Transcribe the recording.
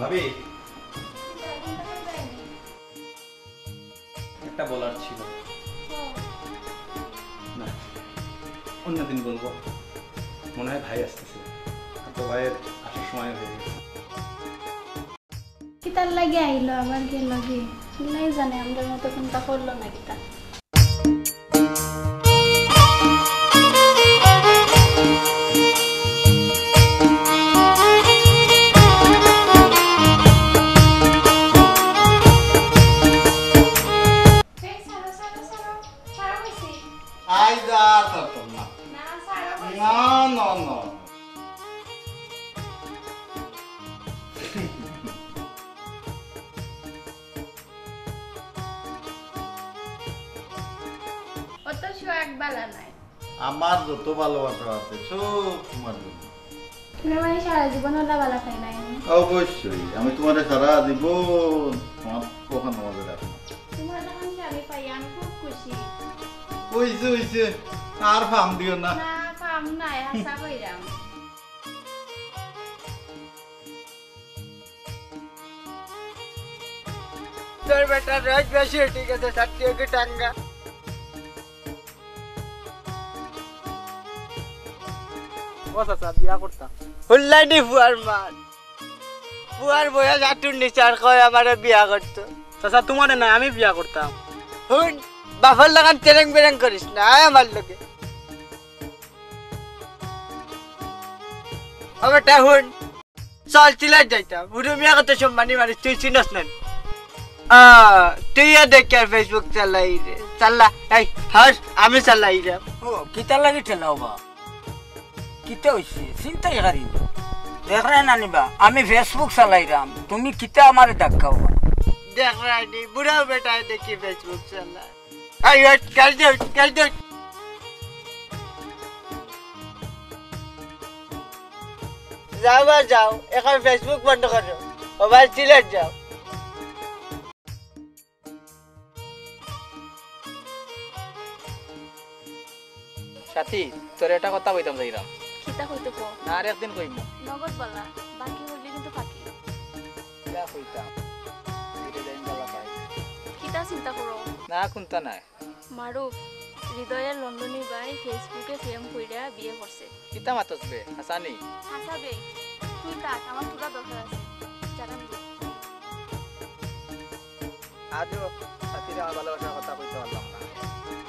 ভাবি? একটা বলার ছিল। না অন্যদিন বলব। মনে হয় ভাই আসতেছে। তো ভাইয়ের আসার সময় হয়ে গেছে। কিতার লাগে আইলো আবার গেল গিয়ে জানে আমরা মতো কোনটা করল না কিতা আইজ আর তারপর না। না না না অত সোয়াগ বালা নাই। আমার যত ভালোবাসা আছে সব তোমার জন্য। তুমি মানে সারা জীবন ওলা বালা খাই নাই। অবশ্যই আমি তোমার সারা দিব তোমার কখন তোমাদের রাখব হইছে হইছে আর ফাম দিও না না কাম নাই হাসা কইরাম তোর বেটা রোজ বেশি ঠিক আছে ষাটটি টাঙ্গা ও চাচা বিয়া করতাম হুল্লাইনি ফুয়ার মার। ফুয়ার বয়া জাটুর নিচার কয় আমারে বিয়া করতো। চাচা তোমার না আমি বিয়া করতাম। হুন। বাফার লাগান তেরেং বেরেং করিস না আমার লোকে বেটা হুন। চল চিলাই যাইতাম। কত সম্মানি তুই চিনস না। তুইও দেখ আর ফেসবুক চালাই রে। চাল্লা এই আমি চালাই রে। ও কিতা লাগি ঠেলাও বা কিতা হইছে? চিন্তাই হারি দেখরে না নিবা আমি ফেসবুক চালাইরাম তুমি কিতা আমারে দেখাও দেখ রাইনি বুড়া বেটায় দেখি ফেসবুক চালাই কাল দে কাল দে যাও বা যাও এখন ফেসবুক বন্ধ করো মোবাইল সিলেট যাও। সাথী তোর এটা কথা কইতাম যাইরাম কিতা কইতে কো না আর একদিন কইম। নগদ বালা বাকি হইলে কিন্তু ফাঁকি। যা কইতাম। বলা পাই কিতা চিন্তা করো না কোনটা নাই। মারুফ হৃদয়ের লন্ডনী বাই ফেসবুকে ফেম কইরা বিয়ে করছে। কিতা মাতসবে হাসানি। হাসাবে তুই কাক? আমার পুরা দরকার আছে। জানান আজও সাথীরা ভালোবাসার কথা কইতে পারলাম ভালোবাসা